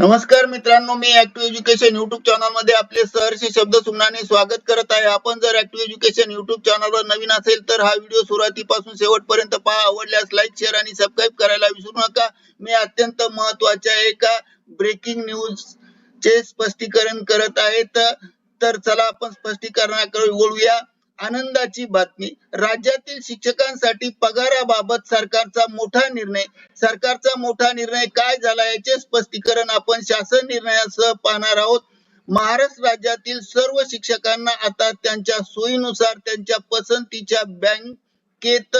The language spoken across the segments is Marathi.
नमस्कार मित्रांनो मी ऍक्टिव्ह एज्युकेशन युट्यूब चॅनलमध्ये आपले सहर्ष शब्द सुमनाने स्वागत करत आहे. आपण जर ऍक्टिव्ह एज्युकेशन युट्यूब चॅनलवर नवीन असेल तर हा व्हिडिओ सुरुवातीपासून शेवटपर्यंत पहा. आवडल्यास लाईक शेअर आणि सबस्क्राईब करायला विसरू नका. मी अत्यंत महत्त्वाच्या एका ब्रेकिंग न्यूज चे स्पष्टीकरण करत आहे. तर तर चला आपण स्पष्टीकरणाकडे वळूया. आनंदाची बातमी. राज्यातील शिक्षकांसाठी पगाराबाबत सरकारचा मोठा निर्णय. सरकारचा मोठा निर्णय काय झाला याचे स्पष्टीकरण आपण शासन निर्णयासह पाहणार आहोत. महाराष्ट्र राज्यातील सर्व शिक्षकांना आता त्यांच्या सोयीनुसार त्यांच्या पसंतीच्या बँकेत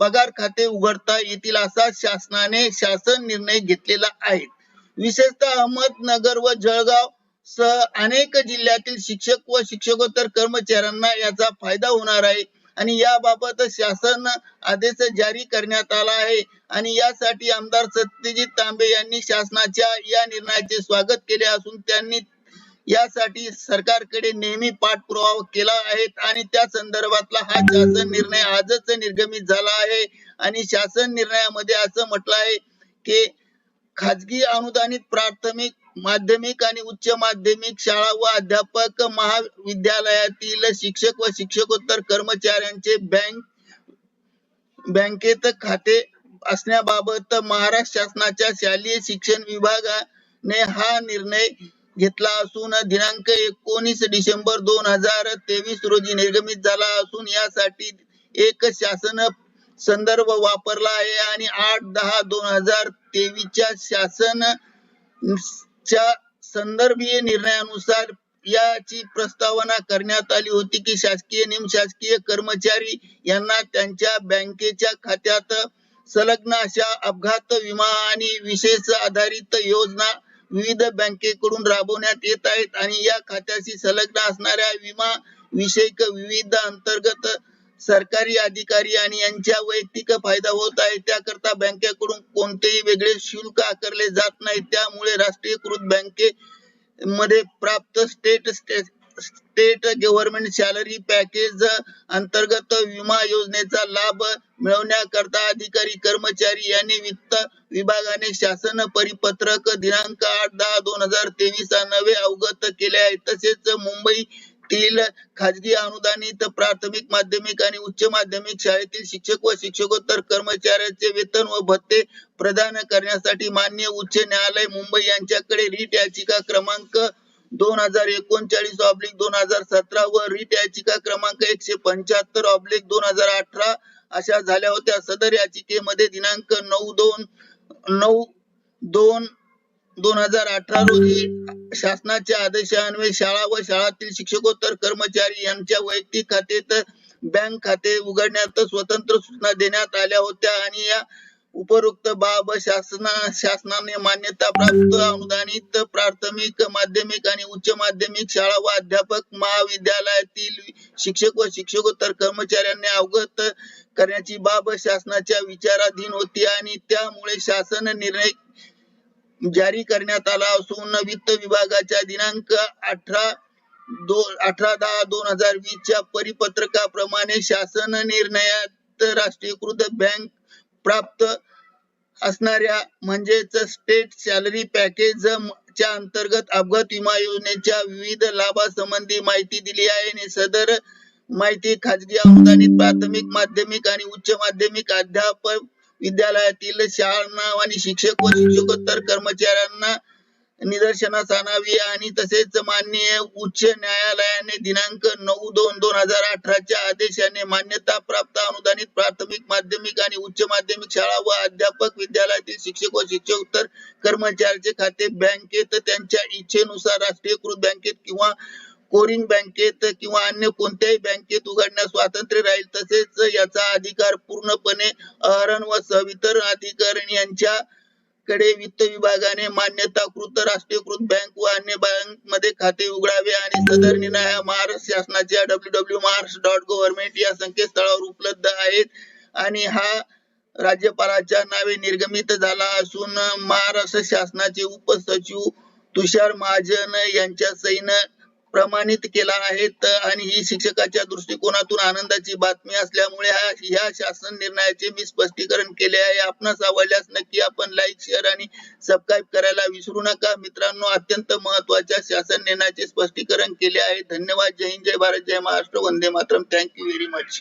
पगार खाते उघडता येतील असा शासनाने शासन निर्णय घेतलेला आहे. विशेषतः अहमदनगर व जळगाव अनेक जिल्ह्यातील शिक्षक व शिक्षकोत्तर कर्मचाऱ्यांना याचा फायदा होणार आहे. आणि याबाबत शासन आदेश जारी करण्यात आला आहे. आणि यासाठी आमदार सत्यजित तांबे यांनी शासनाच्या या निर्णयाचे स्वागत केले असून त्यांनी यासाठी सरकारकडे नेहमी पाठपुरावा केला आहे आणि त्या संदर्भातला हा शासन निर्णय आजच निर्गमित झाला आहे. आणि शासन निर्णयामध्ये असं म्हटलं आहे की खाजगी अनुदानित प्राथमिक माध्यमिक आणि उच्च माध्यमिक शाळा व अध्यापक महाविद्यालयातील शिक्षक व शिक्षकोत्तर कर्मचाऱ्यांचे बँक बँकेत खाते असण्याबाबत महाराष्ट्र शासनाच्या शालेय शिक्षण विभागाने हा निर्णय घेतला असून दिनांक एकोणीस डिसेंबर दोन हजार तेवीस रोजी निर्गमित झाला असून यासाठी एक शासन संदर्भ वापरला आहे आणि आठ दहा दोन हजार तेवीसच्या शासन च्या संदर्भीय निर्णयानुसार याची प्रस्तावना करण्यात आली होती की शासकीय निमशासकीय कर्मचारी यांना त्यांच्या बँकेच्या खात्यात संलग्न अशा अपघात विमा आणि विशेष आधारित योजना विविध बँकेकडून राबवण्यात येत आहेत आणि या खात्याशी संलग्न असणाऱ्या विमा विषयक विविध अंतर्गत सरकारी अधिकारी आणि यांच्या वैयक्तिक फायदा होत आहे. त्याकरता बँकेकडून कोणतेही वेगळे शुल्क आकारले जात नाही. त्यामुळे राष्ट्रीयकृत बँके मध्ये प्राप्त state state government salary package अंतर्गत विमा योजनेचा लाभ मिळवण्याकरता अधिकारी कर्मचारी यांनी वित्त विभागाने शासन परिपत्रक दिनांक आठ दहा दोन हजार तेवीस नवे अवगत केले आहे. तसेच मुंबई तील खाजगी अनुदानित प्राथमिक माध्यमिक आणि उच्च माध्यमिक शाळेतील शिक्षक व शिक्षकोत्तर कर्मचाऱ्यांचे वेतन व भत्ते प्रदान करण्यासाठी मान्य उच्च न्यायालय मुंबई यांच्याकडे रीट याचिका क्रमांक दोन हजार एकोणचाळीस ऑब्लिक दोन हजार सतरा व रीट याचिका क्रमांक एकशे पंच्याहत्तर ऑब्लिक दोन हजार अठरा अशा झाल्या होत्या. सदर याचिकेमध्ये दिनांक नऊ दोन नऊ दोन दोन हजार अठरा रोजी शासनाच्या आदेशान्वये शाळा व शाळातील शिक्षकोत्तर कर्मचारी यांच्या वैयक्तिक खात्यात बँक खाते उघडण्यात स्वतंत्र सूचना देण्यात आल्या होत्या आणि या उपरोक्त बाब शासना शासनाने मान्यता प्राप्त अनुदानित प्राथमिक माध्यमिक आणि उच्च माध्यमिक शाळा व अध्यापक महाविद्यालयातील शिक्षक व शिक्षकोत्तर कर्मचाऱ्यांनी अवगत करण्याची बाब शासनाच्या विचाराधीन होती आणि त्यामुळे शासन निर्णय जारी करण्यात आला असून वित्त विभागाच्या दिनांक अठरा दोन अठरा दहा दोन हजार वीस च्या परिपत्रकाप्रमाणे शासन निर्णयात राष्ट्रीयकृत बँक प्राप्त असणाऱ्या म्हणजेच स्टेट सॅलरी पॅकेज च्या अंतर्गत अपघात विमा योजनेच्या विविध लाभासंबंधी माहिती दिली आहे. आणि सदर माहिती खाजगी अनुदानित प्राथमिक माध्यमिक आणि उच्च माध्यमिक अध्यापक विद्यालयातील शाळांना आणि शिक्षक व शिक्षकोत्तर कर्मचाऱ्यांना निदर्शनास आणावी आणि तसेच माननीय उच्च न्यायालयाने दिनांक नऊ दोन दोन हजार अठराच्या आदेशाने मान्यता प्राप्त अनुदानित प्राथमिक माध्यमिक आणि उच्च माध्यमिक शाळा व अध्यापक विद्यालयातील शिक्षक व शिक्षकोत्तर कर्मचाऱ्याचे खाते बँकेत त्यांच्या इच्छेनुसार राष्ट्रीयकृत बँकेत किंवा कोरिंग बँकेत किंवा अन्य कोणत्याही बँकेत उघडण्यास स्वातंत्र्य राहील तसेच याचा अधिकार पूर्णपणे अहरण व सवितर अधिकारी यांच्या कडे वित्त विभागाने मान्यताकृत राष्ट्रीयकृत बँक व अन्य बँकमध्ये खाते उघडावे आणि सदर निर्णय हा महाराष्ट्र शासनाच्या W W Maharashtra dot government या संकेतस्थळावर उपलब्ध आहेत आणि हा राज्यपालाच्या नावे निर्गमित झाला असून महाराष्ट्र शासनाचे उपसचिव तुषार महाजन यांच्या सैन्य प्रमाणित केला आहे. आणि ही शिक्षकाच्या दृष्टिकोनातून आनंदाची बातमी असल्यामुळे या शासन निर्णयाचे मी स्पष्टीकरण केले आहे. आपणास आवडल्यास नक्की आपण लाईक शेअर आणि सबस्क्राईब करायला विसरू नका. मित्रांनो अत्यंत महत्त्वाच्या शासन निर्णयाचे स्पष्टीकरण केले आहे. धन्यवाद. जय हिंद. जय भारत. जय महाराष्ट्र. वंदे Mataram. Thank you very much